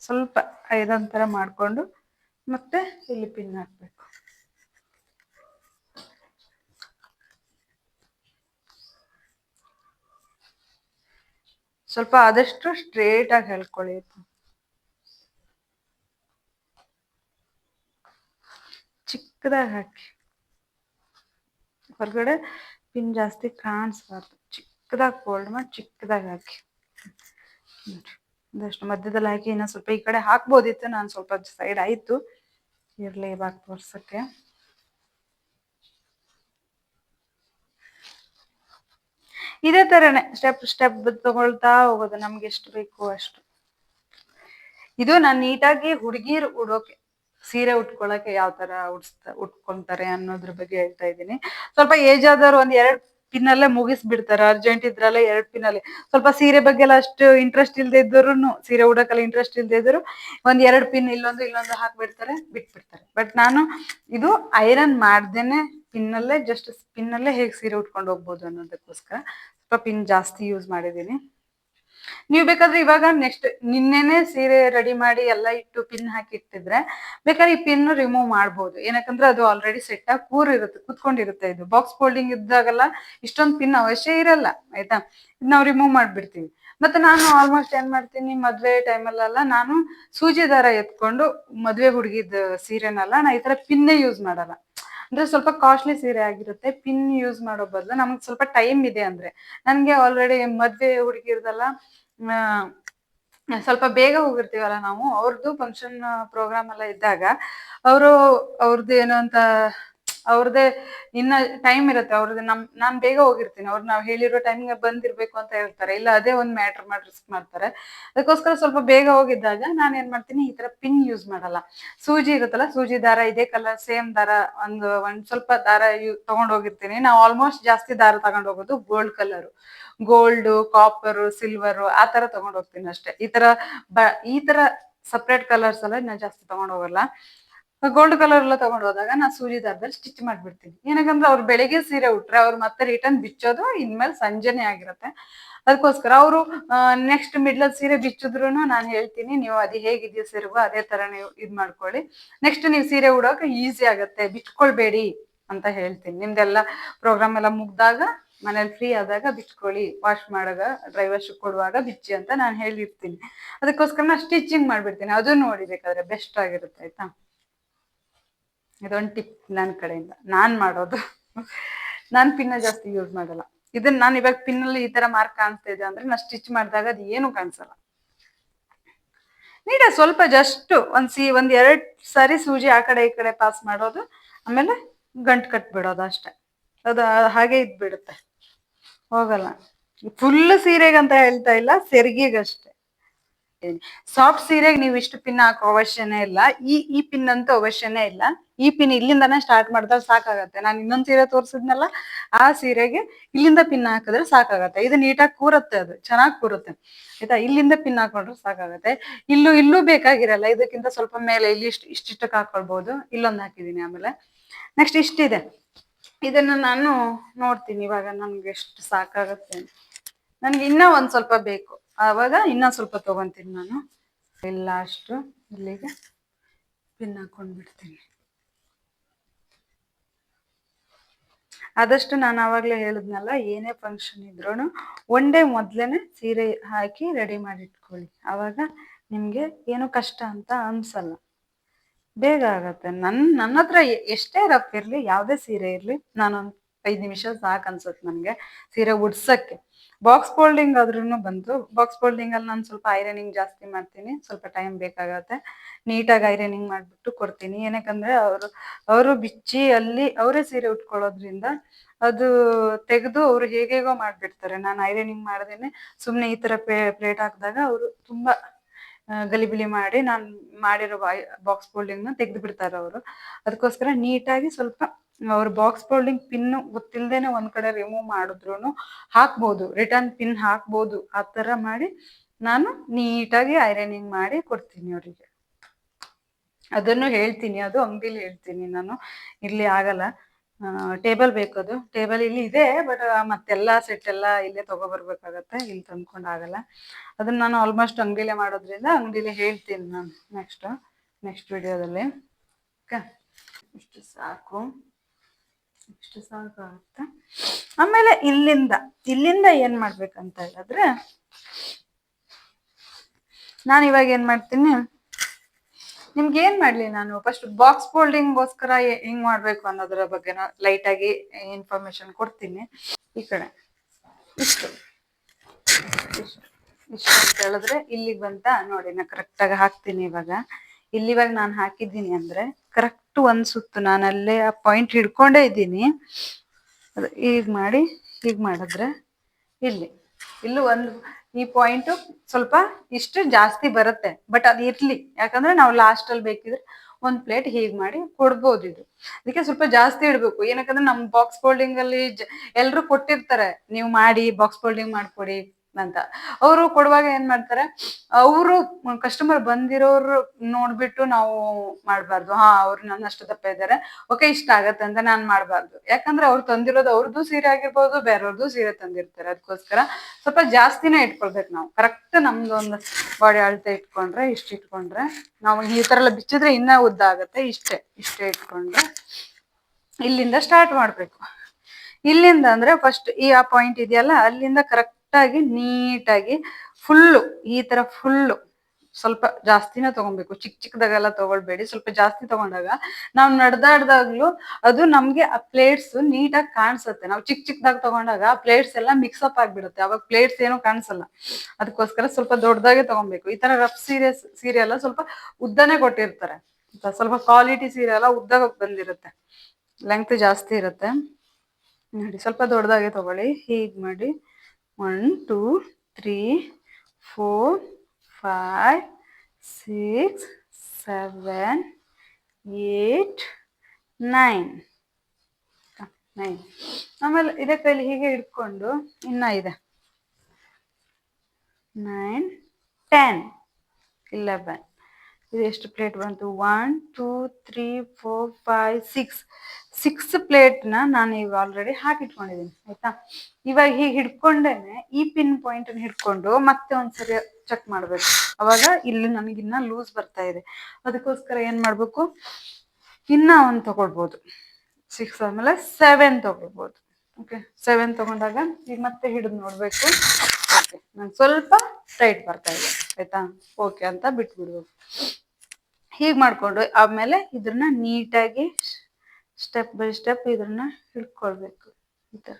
ಸ್ವಲ್ಪ ಇದೊಂಥರ ಮಾಡ್ಕೊಂಡು ಮತ್ತೆ ಇಲ್ಲಿ ಪಿನ್ ಹಾಕ್ಬೇಕು. ಸ್ವಲ್ಪ ಆದಷ್ಟು ಸ್ಟ್ರೇಟ್ ಆಗಿ ಹೇಳ್ಕೊಳ್ಳಿ. ಚಿಕ್ಕದಾಗಿ ಹಾಕಿ. ಹೊರಗಡೆ ಪಿನ್ ಜಾಸ್ತಿ ಕಾಣಿಸ್ಬಾರ್ದು. ಚಿಕ್ಕದಾಗಿ ಫೋಲ್ಡ್ ಮಾಡಿ, ಚಿಕ್ಕದಾಗಿ ಹಾಕಿ. ಒಂದಷ್ಟು ಮಧ್ಯದಲ್ಲಿ ಹಾಕಿ, ಇನ್ನೊಂದು ಸ್ವಲ್ಪ ಈ ಕಡೆ ಹಾಕ್ಬೋದಿತ್ತು, ನಾನು ಸ್ವಲ್ಪ ಸೈಡ್ ಆಯಿತು. ಇರಲಿ ಇವಾಗ ತೋರ್ಸಕ್ಕೆ. ಇದೇ ತರನೇ ಸ್ಟೆಪ್ ಸ್ಟೆಪ್ ತಗೊಳ್ತಾ ಹೋಗೋದು ನಮ್ಗೆ ಎಷ್ಟು ಬೇಕು ಅಷ್ಟು. ಇದು ನಾನು ನೀಟಾಗಿ ಹುಡುಗಿರು ಉಡೋಕೆ, ಸೀರೆ ಉಟ್ಕೊಳಕ್ಕೆ ಯಾವ ತರ ಉಡ್ಸ್ತಾ, ಉಟ್ಕೊಂತಾರೆ ಅನ್ನೋದ್ರ ಬಗ್ಗೆ ಹೇಳ್ತಾ ಇದ್ದೀನಿ. ಸ್ವಲ್ಪ ಏಜ್ ಆದವ್ರು ಒಂದ್ ಎರಡ್ ಪಿನ್ ಅಲ್ಲೇ ಮುಗಿಸ್ಬಿಡ್ತಾರೆ ಅರ್ಜೆಂಟ್ ಇದ್ರಲ್ಲ ಎರಡ್ ಪಿನ್ ಅಲ್ಲಿ ಸ್ವಲ್ಪ ಸೀರೆ ಬಗ್ಗೆ ಎಲ್ಲ ಅಷ್ಟು ಇಂಟ್ರೆಸ್ಟ್ ಇಲ್ದೇ ಇದ್ರು ಸೀರೆ ಉಡಕಲ್ಲಿ ಇಂಟ್ರೆಸ್ಟ್ ಇಲ್ದೇ ಇದ್ರು ಒಂದ್ ಎರಡ್ ಪಿನ್ ಇಲ್ಲೊಂದು ಇಲ್ಲೊಂದು ಹಾಕ್ಬಿಡ್ತಾರೆ, ಬಿಟ್ಬಿಡ್ತಾರೆ. ಬಟ್ ನಾನು ಇದು ಐರನ್ ಮಾಡ್ದೇನೆ ಪಿನ್ ಅಲ್ಲೇ ಜಸ್ಟ್ ಪಿನ್ ಅಲ್ಲೇ ಹೇಗೆ ಸೀರೆ ಉಟ್ಕೊಂಡು ಹೋಗ್ಬೋದು ಅನ್ನೋದಕ್ಕೋಸ್ಕರ, ಸ್ವಲ್ಪ ಪಿನ್ ಜಾಸ್ತಿ ಯೂಸ್ ಮಾಡಿದ್ದೀನಿ. ನೀವು ಬೇಕಾದ್ರೆ ಇವಾಗ ನೆಕ್ಸ್ಟ್ ನಿನ್ನೆನೆ ಸೀರೆ ರೆಡಿ ಮಾಡಿ ಎಲ್ಲ ಇಟ್ಟು ಪಿನ್ ಹಾಕಿ ಇಟ್ಟಿದ್ರೆ ಬೇಕಾದ್ರೆ ಈ ಪಿನ್ ರಿಮೂವ್ ಮಾಡಬಹುದು ಏನಕ್ಕಂದ್ರೆ ಅದು ಆಲ್ರೆಡಿ ಸೆಟ್ ಆಗಿ ಕೂರ್ ಇರುತ್ತೆ ಕುತ್ಕೊಂಡಿರುತ್ತೆ ಇದು. ಬಾಕ್ಸ್ ಫೋಲ್ಡಿಂಗ್ ಇದ್ದಾಗಲ್ಲ ಇಷ್ಟೊಂದು ಪಿನ್ ಅವಶ್ಯ ಇರಲ್ಲ, ಆಯ್ತಾ? ನಾವು ರಿಮೂವ್ ಮಾಡ್ಬಿಡ್ತೀವಿ. ಮತ್ತೆ ನಾನು ಆಲ್ಮೋಸ್ಟ್ ಏನ್ ಮಾಡ್ತೀನಿ, ಮದ್ವೆ ಟೈಮಲ್ಲೆಲ್ಲ ನಾನು ಸೂಜಿ ದಾರ ಎತ್ಕೊಂಡು ಮದ್ವೆ ಹುಡುಗಿದ ಸೀರೆನಲ್ಲ ನಾ ಈ ತರ ಪಿನ್ನೇ ಯೂಸ್ ಮಾಡಲ್ಲ. ಅಂದ್ರೆ ಸ್ವಲ್ಪ ಕಾಸ್ಟ್ಲಿ ಸೀರೆ ಆಗಿರುತ್ತೆ ಪಿನ್ ಯೂಸ್ ಮಾಡೋ ಬದಲು ನಮ್ಗೆ ಸ್ವಲ್ಪ ಟೈಮ್ ಇದೆ ಅಂದ್ರೆ. ನನ್ಗೆ ಆಲ್ರೆಡಿ ಮದ್ವೆ ಹುಡುಗಿರ್ದಲ್ಲ ಸ್ವಲ್ಪ ಬೇಗ ಹೋಗಿರ್ತೀವಲ್ಲ ನಾವು ಅವ್ರದ್ದು ಫಂಕ್ಷನ್ ಪ್ರೋಗ್ರಾಮ್ ಎಲ್ಲ ಇದ್ದಾಗ, ಅವರು ಅವ್ರದ್ದು ಏನು ಅಂತ ಅವ್ರದ್ದೇ ಇನ್ನ ಟೈಮ್ ಇರುತ್ತೆ ಅವ್ರದ್ದು ನಮ್, ನಾನ್ ಬೇಗ ಹೋಗಿರ್ತೀನಿ, ಅವ್ರು ನಾವ್ ಹೇಳಿರೋ ಟೈಮಿಗೆ ಬಂದಿರ್ಬೇಕು ಅಂತ ಹೇಳ್ತಾರೆ, ಇಲ್ಲ ಅದೇ ಒಂದ್ ಮ್ಯಾಟರ್ ಮಾಡಿ ರಿಸ್ಕ್ ಮಾಡ್ತಾರೆ. ಅದಕ್ಕೋಸ್ಕರ ಸ್ವಲ್ಪ ಬೇಗ ಹೋಗಿದ್ದಾಗ ನಾನು ಏನ್ ಮಾಡ್ತೀನಿ, ಈ ತರ ಪಿನ್ ಯೂಸ್ ಮಾಡಲ್ಲ. ಸೂಜಿ ಇರುತ್ತಲ್ಲ, ಸೂಜಿ ದಾರ ಇದೇ ಕಲರ್ ಸೇಮ್ ದಾರ, ಒಂದು, ಒಂದ್ ಸ್ವಲ್ಪ ದಾರ ತಗೊಂಡ್ ಹೋಗಿರ್ತೀನಿ. ನಾವು ಆಲ್ಮೋಸ್ಟ್ ಜಾಸ್ತಿ ದಾರ ತಗೊಂಡ್ ಹೋಗೋದು gold colour gold copper silver ಆ ತರ ತಗೊಂಡ್ ಹೋಗ್ತೀನಿ ಅಷ್ಟೇ. ಈ ತರ ಈ ತರ ಸಪ್ರೇಟ್ ಕಲರ್ಸ್ ಎಲ್ಲ ನಾ ಜಾಸ್ತಿ ತಗೊಂಡ್ ಹೋಗಲ್ಲ. ಗೋಲ್ಡ್ ಕಲರ್ ಎಲ್ಲ ತಗೊಂಡ್ ಹೋದಾಗ ನಾ ಸೂಜಿ ದಾರದಲ್ಲಿ ಸ್ಟಿಚ್ ಮಾಡ್ಬಿಡ್ತೀನಿ. ಏನಕಂದ್ರೆ ಅವ್ರು ಬೆಳಿಗ್ಗೆ ಸೀರೆ ಉಟ್ರೆ ಅವ್ರು ಮತ್ತೆ ರಿಟರ್ನ್ ಬಿಚ್ಚೋದು, ಇನ್ಮೇಲೆ ಸಂಜೆನೆ ಆಗಿರುತ್ತೆ. ಅದಕ್ಕೋಸ್ಕರ ಅವರು ನೆಕ್ಸ್ಟ್ ಮಿಡ್ಲಲ್ಲಿ ಸೀರೆ ಬಿಚ್ಚಿದ್ರು ನಾನು ಹೇಳ್ತೀನಿ, ನೀವು ಅದು ಹೇಗಿದೆಯೋ ಸೀರೆಗೂ ಅದೇ ತರ ನೀವು ಇದ್ ಮಾಡ್ಕೊಳ್ಳಿ. ನೆಕ್ಸ್ಟ್ ನೀವು ಸೀರೆ ಉಡೋಕೆ ಈಸಿ ಆಗತ್ತೆ, ಬಿಚ್ಕೊಳ್ಬೇಡಿ ಅಂತ ಹೇಳ್ತೀನಿ. ನಿಮ್ದೆಲ್ಲ ಪ್ರೋಗ್ರಾಮ್ ಎಲ್ಲ ಮುಗ್ದಾಗ, ಮನೇಲಿ ಫ್ರೀ ಆದಾಗ ಬಿಚ್ಕೊಳ್ಳಿ ವಾಶ್ ಮಾಡಾಗ ಡ್ರೈ ವಾಶ್ ಕೊಡುವಾಗ ಬಿಚ್ಚಿ ಅಂತ ನಾನು ಹೇಳಿರ್ತೀನಿ. ಅದಕ್ಕೋಸ್ಕರ ನಾನು ಸ್ಟಿಚಿಂಗ್ ಮಾಡ್ಬಿಡ್ತೀನಿ. ಅದು ನೋಡಿ ಬೇಕಾದ್ರೆ ಬೆಸ್ಟ್ ಆಗಿರುತ್ತೆ, ಆಯ್ತಾ? ಇದೊಂದು ಟಿಪ್ ನನ್ನ ಕಡೆಯಿಂದ. ನಾನ್ ಮಾಡೋದು. ನಾನ್ ಪಿನ್ನ ಜಾಸ್ತಿ ಯೂಸ್ ಮಾಡಲ್ಲ. ಇದನ್ನ ನಾನು ಇವಾಗ ಪಿನ್ನಲ್ಲಿ ಈ ತರ ಮಾರ್ಕ್ ಕಾಣಿಸ್ತಾ ಇದೆ ಅಂದ್ರೆ ನಾ ಸ್ಟಿಚ್ ಮಾಡಿದಾಗ ಅದು ಏನು ಕಾಣಿಸಲ್ಲ. ನೀಡ ಸ್ವಲ್ಪ ಜಸ್ಟ್ ಒಂದ್ ಸಿ, ಒಂದ್ ಎರಡ್ ಸಾರಿ ಸೂಜಿ ಆ ಕಡೆ ಈ ಕಡೆ ಪಾಸ್ ಮಾಡೋದು. ಆಮೇಲೆ ಗಂಟು ಕಟ್ಬಿಡೋದು ಅಷ್ಟೇ. ಅದು ಹಾಗೆ ಇದ್ಬಿಡುತ್ತೆ. ಹೋಗಲ್ಲ. ಫುಲ್ ಸೀರೆಗಂತ ಹೇಳ್ತಾ ಇಲ್ಲ, ಸೆರಿಗೆಗಷ್ಟೆ. ಸಾಫ್ಟ್ ಸೀರೆಗೆ ನೀವು ಇಷ್ಟು ಪಿನ್ ಹಾಕೋ ಅವಶ್ಯನೇ ಇಲ್ಲ. ಈ ಈ ಪಿನ್ ಅಂತೂ ಅವಶ್ಯನೇ ಇಲ್ಲ. ಈ ಪಿನ್ ಇಲ್ಲಿಂದಾನೇ ಸ್ಟಾರ್ಟ್ ಮಾಡಿದ್ರೆ ಸಾಕಾಗತ್ತೆ. ನಾನು ಇನ್ನೊಂದ್ ಸೀರೆ ತೋರಿಸಿದ್ನಲ್ಲ, ಆ ಸೀರೆಗೆ ಇಲ್ಲಿಂದ ಪಿನ್ ಹಾಕಿದ್ರೆ ಸಾಕಾಗತ್ತೆ. ಇದು ನೀಟಾಗಿ ಕೂರುತ್ತೆ ಅದು. ಚೆನ್ನಾಗಿ ಕೂರುತ್ತೆ. ಆಯ್ತಾ? ಇಲ್ಲಿಂದ ಪಿನ್ ಹಾಕೊಂಡ್ರೆ ಸಾಕಾಗತ್ತೆ. ಇಲ್ಲೂ ಇಲ್ಲೂ ಬೇಕಾಗಿರಲ್ಲ. ಇದಕ್ಕಿಂತ ಸ್ವಲ್ಪ ಮೇಲೆ ಇಲ್ಲಿ ಇಷ್ಟು, ಇಷ್ಟಿಷ್ಟಕ್ಕೆ ಹಾಕೊಳ್ಬಹುದು ಇಲ್ಲೊಂದು ಹಾಕಿದೀನಿ ಆಮೇಲೆ. ನೆಕ್ಸ್ಟ್ ಇಷ್ಟಿದೆ. ಇದನ್ನ ನಾನು ನೋಡ್ತೀನಿ ಇವಾಗ. ನನ್ಗೆ ಎಷ್ಟು ಸಾಕಾಗತ್ತೆ. ನನ್ಗೆ ಇನ್ನೂ ಒಂದ್ ಸ್ವಲ್ಪ ಬೇಕು. ಆವಾಗ ಇನ್ನೂ ಸ್ವಲ್ಪ ತಗೊಂತೀನಿ ನಾನು. ಇಲ್ಲ ಅಷ್ಟು. ಇಲ್ಲಿಗೆ ಪಿನ್ ಹಾಕೊಂಡ್ ಬಿಡ್ತೀನಿ ಆದಷ್ಟು ನಾನು ಆವಾಗಲೇ ಹೇಳಿದ್ನಲ್ಲ, ಏನೇ ಫಂಕ್ಷನ್ ಇದ್ರೂ ಒನ್ ಡೇ ಮೊದ್ಲೇನೆ ಸೀರೆ ಹಾಕಿ ರೆಡಿ ಮಾಡಿ ಇಟ್ಕೊಳ್ಳಿ ಆವಾಗ ನಿಮ್ಗೆ ಏನು ಕಷ್ಟ ಅಂತ ಅನ್ಸಲ್ಲ. ಬೇಗ ಆಗತ್ತೆ. ನನ್, ನನ್ನ ಹತ್ರ ಎಷ್ಟೇ ರಫ್ ಇರ್ಲಿ, ಯಾವ್ದೇ ಸೀರೆ ಇರ್ಲಿ, ನಾನೊಂದು ಐದು ನಿಮಿಷ ಸಾಕ್ ಅನ್ಸುತ್ತೆ ನನಗೆ ಸೀರೆ ಉಡ್ಸಕ್ಕೆ. ಬಾಕ್ಸ್ ಫೋಲ್ಡಿಂಗ್ ಆದ್ರೂ ಬಂತು. ಬಾಕ್ಸ್ ಫೋಲ್ಡಿಂಗ್ ಅಲ್ಲಿ ನಾನು ಸ್ವಲ್ಪ ಐರನಿಂಗ್ ಜಾಸ್ತಿ ಮಾಡ್ತೀನಿ. ಸ್ವಲ್ಪ ಟೈಮ್ ಬೇಕಾಗತ್ತೆ. ನೀಟಾಗಿ ಐರನಿಂಗ್ ಮಾಡ್ಬಿಟ್ಟು ಕೊಡ್ತೀನಿ. ಏನಕ್ಕಂದ್ರೆ ಅವರು ಅವರು ಬಿಚ್ಚಿ ಅಲ್ಲಿ ಅವರೇ ಸೀರೆ ಉಟ್ಕೊಳ್ಳೋದ್ರಿಂದ ಅದು ತೆಗೆದು ಅವ್ರು ಹೇಗೇಗೋ ಮಾಡ್ಬಿಡ್ತಾರೆ. ನಾನು ಐರನಿಂಗ್ ಮಾಡ್ದೇನೆ ಸುಮ್ನೆ ಈ ತರ ಪ್ಲೇಟ್ ಹಾಕಿದಾಗ ಅವರು ತುಂಬಾ ಗಲಿಬಿಲಿ ಮಾಡಿ ನಾನು ಮಾಡಿರೋ ಬಾಕ್ಸ್ ಫೋಲ್ಡಿಂಗ್ನ ತೆಗೆದು ಬಿಡ್ತಾರೆ ಅವರು. ಅದಕ್ಕೋಸ್ಕರ ನೀಟಾಗಿ ಸ್ವಲ್ಪ ಅವ್ರ ಬಾಕ್ಸ್ ಫೋಲ್ಡಿಂಗ್ ಪಿನ್ ಗೊತ್ತಿಲ್ದೇನೆ ಒಂದ್ ಕಡೆ ರಿಮೂವ್ ಮಾಡಿದ್ರು ಹಾಕ್ಬೋದು ರಿಟರ್ನ್ ಪಿನ್ ಹಾಕ್ಬೋದು, ಆ ತರ ಮಾಡಿ ನಾನು ನೀಟಾಗಿ ಐರನಿಂಗ್ ಮಾಡಿ ಕೊಡ್ತೀನಿ ಅವರಿಗೆ. ಅದನ್ನು ಹೇಳ್ತೀನಿ, ಅದು ಅಂಗಡಿಲಿ ಹೇಳ್ತೀನಿ ನಾನು. ಇಲ್ಲಿ ಆಗಲ್ಲ. ಟೇಬಲ್ ಬೇಕದು. ಟೇಬಲ್ ಇಲ್ಲಿ ಇದೆ, ಬಟ್ ಮತ್ತೆಲ್ಲ ಸೆಟ್ ಎಲ್ಲ ಇಲ್ಲೇ ತಗೊಬರ್ಬೇಕಾಗತ್ತೆ. ಇಲ್ಲಿ ತಂದ್ಕೊಂಡು ಆಗಲ್ಲ ಅದನ್ನ ನಾನು ಆಲ್ಮೋಸ್ಟ್ ಅಂಗಡಿಲೇ ಮಾಡೋದ್ರಿಂದ ಅಂಗಡಿಲೇ ಹೇಳ್ತೀನಿ ನಾನು ನೆಕ್ಸ್ಟ್ ನೆಕ್ಸ್ಟ್ ವಿಡಿಯೋದಲ್ಲಿ ಓಕೆ? ಇಷ್ಟು ಸಾಕು. ಇಷ್ಟು ಸಾಕಾಗುತ್ತೆ ಆಮೇಲೆ ಇಲ್ಲಿಂದ ಇಲ್ಲಿಂದ ಏನ್ ಮಾಡ್ಬೇಕಂತ ಹೇಳಿದ್ರೆ, ನಾನು ಏನ್ ಮಾಡ್ತೀನಿ? ನಿಮ್ಗೆ ಏನ್ ಮಾಡ್ಲಿ ನಾನು ಫಸ್ಟ್ ಬಾಕ್ಸ್ ಫೋಲ್ಡಿಂಗ್ಗೋಸ್ಕರ ಹೆಂಗ್ ಮಾಡ್ಬೇಕು ಅನ್ನೋದ್ರ ಬಗ್ಗೆ ಲೈಟ್ ಆಗಿ ಇನ್ಫಾರ್ಮೇಶನ್ ಕೊಡ್ತೀನಿ. ಈ ಕಡೆ. ಇಷ್ಟು. ಇಷ್ಟು. ಅಂತ ಹೇಳಿದ್ರೆ ಇಲ್ಲಿಗೆ ಬಂತ. ನೋಡಿ, ನಾ ಕರೆಕ್ಟ್ ಆಗಿ ಹಾಕ್ತೀನಿ ಇವಾಗ. ಇಲ್ಲಿ ಇವಾಗ ನಾನು ಹಾಕಿದ್ದೀನಿ ಅಂದ್ರೆ ಕರೆಕ್ಟ್ ಒಂದ್ ಸುತ್ತು ನಾನು ಅಲ್ಲೇ ಆ ಪಾಯಿಂಟ್ ಹಿಡ್ಕೊಂಡೇ ಇದ್ದೀನಿ. ಈಗ ಮಾಡಿ, ಹೀಗ್ ಮಾಡಿದ್ರೆ ಇಲ್ಲಿ. ಇಲ್ಲೂ ಒಂದು ಈ ಪಾಯಿಂಟ್ ಸ್ವಲ್ಪ ಇಷ್ಟು ಜಾಸ್ತಿ ಬರುತ್ತೆ. ಬಟ್ ಅದು ಇರ್ಲಿ. ಯಾಕಂದ್ರೆ ನಾವು ಲಾಸ್ಟ್ ಅಲ್ಲಿ ಬೇಕಿದ್ರೆ ಒಂದ್ ಪ್ಲೇಟ್ ಹೀಗ್ ಮಾಡಿ ಕೊಡ್ಬೋದು ಇದು. ಅದಕ್ಕೆ ಸ್ವಲ್ಪ ಜಾಸ್ತಿ ಇಡ್ಬೇಕು. ಏನಕಂದ್ರೆ ನಮ್ ಬಾಕ್ಸ್ ಫೋಲ್ಡಿಂಗ್ ಅಲ್ಲಿ ಎಲ್ರು ಕೊಟ್ಟಿರ್ತಾರೆ. ನೀವು ಮಾಡಿ ಬಾಕ್ಸ್ ಫೋಲ್ಡಿಂಗ್ ಮಾಡ್ಕೊಡಿ. ಅಂತ. ಅವರು ಕೊಡುವಾಗ ಏನ್ ಮಾಡ್ತಾರೆ, ಅವರು ಕಸ್ಟಮರ್ ಬಂದಿರೋರು ನೋಡ್ಬಿಟ್ಟು ನಾವು ಮಾಡಬಾರ್ದು. ಹಾ, ಅವ್ರು ನನ್ನಷ್ಟು ದಪ್ಪ ಇದ್ದಾರೆ ಓಕೆ ಇಷ್ಟ ಆಗತ್ತೆ ಅಂತ ನಾನು ಮಾಡಬಾರ್ದು. ಯಾಕಂದ್ರೆ ಅವ್ರು ತಂದಿರೋದು ಅವ್ರದ್ದು ಸೀರೆ ಆಗಿರ್ಬೋದು ಬೇರೆಯವ್ರದ್ದು ಸೀರೆ ತಂದಿರ್ತಾರೆ. ಅದಕ್ಕೋಸ್ಕರ ಸ್ವಲ್ಪ ಜಾಸ್ತಿನೇ ಇಟ್ಕೊಳ್ಬೇಕು ನಾವು. ಕರೆಕ್ಟ್ ನಮ್ದು ಒಂದು ಬಾಡಿ ಅಳತೆ ಇಟ್ಕೊಂಡ್ರೆ, ಇಷ್ಟು ಇಟ್ಕೊಂಡ್ರೆ, ನಾವು ಈ ತರ ಎಲ್ಲ ಬಿಚ್ಚಿದ್ರೆ ಇನ್ನ ಉದ್ದ ಆಗತ್ತೆ. ಇಷ್ಟೇ ಇಷ್ಟೇ ಇಟ್ಕೊಂಡ್ರೆ ಇಲ್ಲಿಂದ ಸ್ಟಾರ್ಟ್ ಮಾಡ್ಬೇಕು. ಇಲ್ಲಿಂದ ಅಂದ್ರೆ ಫಸ್ಟ್ ಈ ಆ ಪಾಯಿಂಟ್ ಇದೆಯಲ್ಲ, ಅಲ್ಲಿಂದ ಕರೆಕ್ಟ್ ಆಗಿ ನೀಟಾಗಿ ಫುಲ್ಲು, ಈ ತರ ಫುಲ್ಲು ಸ್ವಲ್ಪ ಜಾಸ್ತಿನೇ ತಗೊಬೇಕು. ಚಿಕ್ಕ ಚಿಕ್ಕದಾಗೆಲ್ಲ ತಗೊಳ್ಬೇಡಿ. ಸ್ವಲ್ಪ ಜಾಸ್ತಿ ತಗೊಂಡಾಗ ನಾವು ನಡೆದಾಡ್ದಾಗ್ಲೂ ಅದು ನಮ್ಗೆ ಆ ಪ್ಲೇಟ್ಸ್ ನೀಟಾಗಿ ಕಾಣಿಸುತ್ತೆ. ನಾವು ಚಿಕ್ಕ ಚಿಕ್ಕದಾಗ ತಗೊಂಡಾಗ ಆ ಪ್ಲೇಟ್ಸ್ ಎಲ್ಲ ಮಿಕ್ಸ್ ಅಪ್ ಆಗ್ಬಿಡುತ್ತೆ. ಅವಾಗ ಪ್ಲೇಟ್ಸ್ ಏನು ಕಾಣಿಸಲ್ಲ. ಅದಕ್ಕೋಸ್ಕರ ಸ್ವಲ್ಪ ದೊಡ್ಡದಾಗೆ ತಗೊಬೇಕು. ಈ ತರ ರಫ್ ಸೀರೆ ಸೀರೆ ಎಲ್ಲ ಸ್ವಲ್ಪ ಉದ್ದನೇ ಕೊಟ್ಟಿರ್ತಾರೆ. ಸ್ವಲ್ಪ- ಕ್ವಾಲಿಟಿ ಸೀರೆ ಎಲ್ಲ ಉದ್ದ ಬಂದಿರುತ್ತೆ. ಲೆಂತ್ ಜಾಸ್ತಿ ಇರುತ್ತೆ. ನೋಡಿ, ಸ್ವಲ್ಪ ದೊಡ್ಡದಾಗೆ ತಗೊಳ್ಳಿ. ಹೀಗೆ ಮಾಡಿ. One two three four five six seven eight nine nine ಆಮೇಲೆ ಇದೇ ಕೈಲಿ ಹೀಗೆ ಹಿಡ್ಕೊಂಡು ಇನ್ನ ಇದೆ. ನೈನ್ ಟೆನ್ ಇಲೆವೆನ್ ಇದು ಎಷ್ಟು ಪ್ಲೇಟ್ ಬಂತು? One two three four five six six ಪ್ಲೇಟ್ನ ನಾನು ಈಗ ಆಲ್ರೆಡಿ ಹಾಕಿಟ್ಕೊಂಡಿದ್ದೀನಿ, ಆಯ್ತಾ? ಇವಾಗ ಹೀಗೆ ಹಿಡ್ಕೊಂಡೇನೆ ಈ ಪಿನ್ ಪಾಯಿಂಟನ್ನು ಹಿಡ್ಕೊಂಡು ಮತ್ತೆ ಒಂದ್ಸರಿ ಚೆಕ್ ಮಾಡಬೇಕು. ಅವಾಗ ಇಲ್ಲಿ ನನಗಿನ್ನ ಲೂಸ್ ಬರ್ತಾ ಇದೆ. ಅದಕ್ಕೋಸ್ಕರ ಏನು ಮಾಡಬೇಕು? ಇನ್ನ ಒಂದು ತಗೊಳ್ಬೋದು. ಸಿಕ್ಸ್ ಆದಮೇಲೆ ಸೆವೆನ್ ತಗೊಳ್ಬೋದು. ಓಕೆ ಸೆವೆನ್ ತಗೊಂಡಾಗ ಈಗ ಮತ್ತೆ ಹಿಡಿದು ನೋಡಬೇಕು. ಓಕೆ ನಂಗೆ ಸ್ವಲ್ಪ ಟೈಟ್ ಬರ್ತಾ ಇದೆ, ಆಯ್ತಾ? ಓಕೆ ಅಂತ ಬಿಟ್ಬಿಡ್ಬೇಕು. ಹೀಗೆ ಮಾಡಿಕೊಂಡು ಆಮೇಲೆ ಇದನ್ನ ನೀಟಾಗಿ ಸ್ಟೆಪ್ ಬೈ ಸ್ಟೆಪ್ ಇದನ್ನ ಹಿಡ್ಕೊಳ್ಬೇಕು. ಈ ಥರ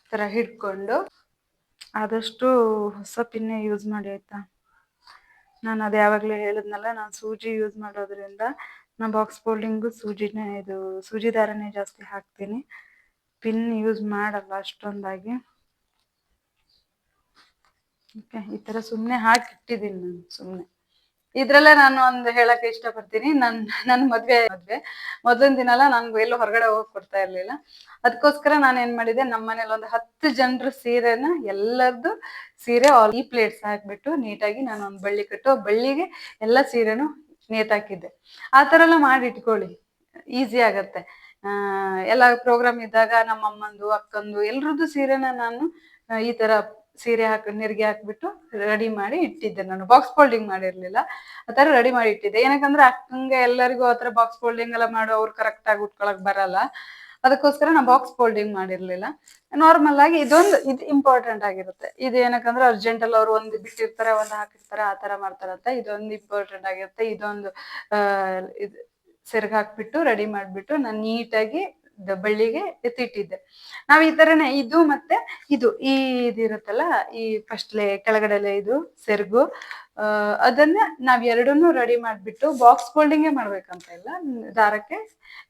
ಈ ಥರ ಹಿಡ್ಕೊಂಡು ಆದಷ್ಟು ಹೊಸ ಪಿನ್ನೆ ಯೂಸ್ ಮಾಡಿ ಆಯ್ತಾ? ನಾನು ಅದು ಯಾವಾಗಲೇ ಹೇಳಿದ್ನಲ್ಲ, ನಾನು ಸೂಜಿ ಯೂಸ್ ಮಾಡೋದ್ರಿಂದ ನಾ ಬಾಕ್ಸ್ ಫೋಲ್ಡಿಂಗು ಸೂಜಿನೇ ಇದು ಸೂಜಿ ದಾರನೇ ಜಾಸ್ತಿ ಹಾಕ್ತೀನಿ. ಪಿನ್ ಯೂಸ್ ಮಾಡಲ್ಲ ಅಷ್ಟೊಂದಾಗಿ. ಓಕೆ, ಈ ಥರ ಸುಮ್ಮನೆ ಹಾಕಿಟ್ಟಿದ್ದೀನಿ ನಾನು ಸುಮ್ನೆ. ಇದ್ರಲ್ಲೇ ನಾನು ಒಂದು ಹೇಳಕ್ಕೆ ಇಷ್ಟಪಡ್ತೀನಿ. ನನ್ ನನ್ ಮದ್ವೆ ಮದ್ವೆ. ಮೊದಲಿನ ದಿನ ಎಲ್ಲ ನನ್ಗೆ ಎಲ್ಲೂ ಹೊರಗಡೆ ಹೋಗಿ ಕೊಡ್ತಾ ಇರ್ಲಿಲ್ಲ. ಅದಕ್ಕೋಸ್ಕರ ನಾನು ಏನ್ ಮಾಡಿದೆ ನಮ್ಮ ಮನೇಲಿ ಒಂದು ಹತ್ತು ಜನರ ಸೀರೆನ ಎಲ್ಲರದು ಸೀರೆ ಈ ಪ್ಲೇಟ್ಸ್ ಹಾಕ್ಬಿಟ್ಟು ನೀಟಾಗಿ ನಾನು ಒಂದು ಬಳ್ಳಿ ಕಟ್ಟು ಬಳ್ಳಿಗೆ ಎಲ್ಲ ಸೀರೆನು ನೇತಾಕಿದ್ದೆ ಆ ತರ ಎಲ್ಲ ಮಾಡಿ ಇಟ್ಕೊಳ್ಳಿ ಈಸಿ ಆಗತ್ತೆ. ಎಲ್ಲ ಪ್ರೋಗ್ರಾಮ್ ಇದ್ದಾಗ ನಮ್ಮ ಅಮ್ಮಂದು ಅಕ್ಕಂದು, ಎಲ್ರದ್ದು ಸೀರೆನ ನಾನು ಈ ತರ ಸೀರೆ ಹಾಕಿ, ನೆರಿಗೆ ಹಾಕ್ಬಿಟ್ಟು ರೆಡಿ ಮಾಡಿ ಇಟ್ಟಿದ್ದೆ ನಾನು. ಬಾಕ್ಸ್ ಫೋಲ್ಡಿಂಗ್ ಮಾಡಿರ್ಲಿಲ್ಲ. ಆ ತರ ರೆಡಿ ಮಾಡಿ ಇಟ್ಟಿದ್ದೆ. ಏನಕ್ಕಂದ್ರೆ ಅಕ್ಕಂಗೆ ಎಲ್ಲರಿಗೂ ಆ ತರ ಬಾಕ್ಸ್ ಫೋಲ್ಡಿಂಗ್ ಎಲ್ಲ ಮಾಡೋ ಅವ್ರು ಕರೆಕ್ಟ್ ಆಗಿ ಉಟ್ಕೊಳಕ್ ಬರಲ್ಲ. ಅದಕ್ಕೋಸ್ಕರ ನಾನು ಬಾಕ್ಸ್ ಫೋಲ್ಡಿಂಗ್ ಮಾಡಿರ್ಲಿಲ್ಲ. ನಾರ್ಮಲ್ ಆಗಿ ಇದೊಂದು, ಇದು ಇಂಪಾರ್ಟೆಂಟ್ ಆಗಿರುತ್ತೆ. ಇದು ಏನಕ್ಕಂದ್ರೆ ಅರ್ಜೆಂಟ್ ಅಲ್ಲಿ ಅವ್ರು ಒಂದು ಬಿಟ್ಟಿರ್ತಾರೆ, ಒಂದು ಹಾಕಿರ್ತಾರೆ, ಆ ತರ ಮಾಡ್ತಾರಂತ ಇದೊಂದು ಇಂಪಾರ್ಟೆಂಟ್ ಆಗಿರುತ್ತೆ. ಇದೊಂದು ಇದು, ಸೆರ್ಗ್ ಹಾಕ್ಬಿಟ್ಟು ರೆಡಿ ಮಾಡಿಬಿಟ್ಟು ನಾನು ನೀಟಾಗಿ ಬಳ್ಳಿಗೆ ಎತ್ತಿಟ್ಟಿದ್ದೆ. ನಾವ್ ಈ ತರನೇ ಇದು ಮತ್ತೆ ಇದು ಈ ಇದಿರುತ್ತಲ್ಲ ಈ ಫಸ್ಟ್ ಫಸ್ಟ್ಲೆ ಕೆಳಗಡೆಲೆ ಇದು ಸೆರ್ಗು ಅದನ್ನ ನಾವ್ ಎರಡನ್ನೂ ರೆಡಿ ಮಾಡ್ಬಿಟ್ಟು ಬಾಕ್ಸ್ ಫೋಲ್ಡಿಂಗೇ ಮಾಡ್ಬೇಕಂತ ಇಲ್ಲ, ದಾರಕ್ಕೆ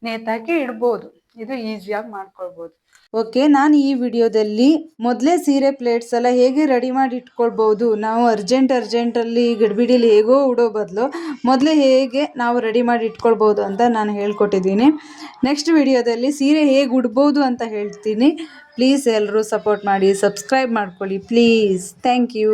ನೇತಾಕಿ ಇಡ್ಬೋದು. ಇದು ಈಸಿಯಾಗಿ ಮಾಡ್ಕೊಳ್ಬೋದು. ಓಕೆ, ನಾನು ಈ ವಿಡಿಯೋದಲ್ಲಿ ಮೊದಲೇ ಸೀರೆ ಪ್ಲೇಟ್ಸ್ ಎಲ್ಲ ಹೇಗೆ ರೆಡಿ ಮಾಡಿ ಇಟ್ಕೊಳ್ಬೋದು ನಾವು ಅರ್ಜೆಂಟ್ ಅರ್ಜೆಂಟಲ್ಲಿ ಗಡಿಬಿಡಿಲಿ ಹೇಗೋ ಉಡೋ ಬದಲು ಮೊದಲೇ ಹೇಗೆ ನಾವು ರೆಡಿ ಮಾಡಿ ಇಟ್ಕೊಳ್ಬೋದು ಅಂತ ನಾನು ಹೇಳ್ಕೊಟ್ಟಿದ್ದೀನಿ. ನೆಕ್ಸ್ಟ್ ವಿಡಿಯೋದಲ್ಲಿ ಸೀರೆ ಹೇಗೆ ಉಡ್ಬೋದು ಅಂತ ಹೇಳ್ತೀನಿ. ಪ್ಲೀಸ್ ಎಲ್ಲರೂ ಸಪೋರ್ಟ್ ಮಾಡಿ ಸಬ್ಸ್ಕ್ರೈಬ್ ಮಾಡ್ಕೊಳ್ಳಿ ಪ್ಲೀಸ್ ಥ್ಯಾಂಕ್ ಯು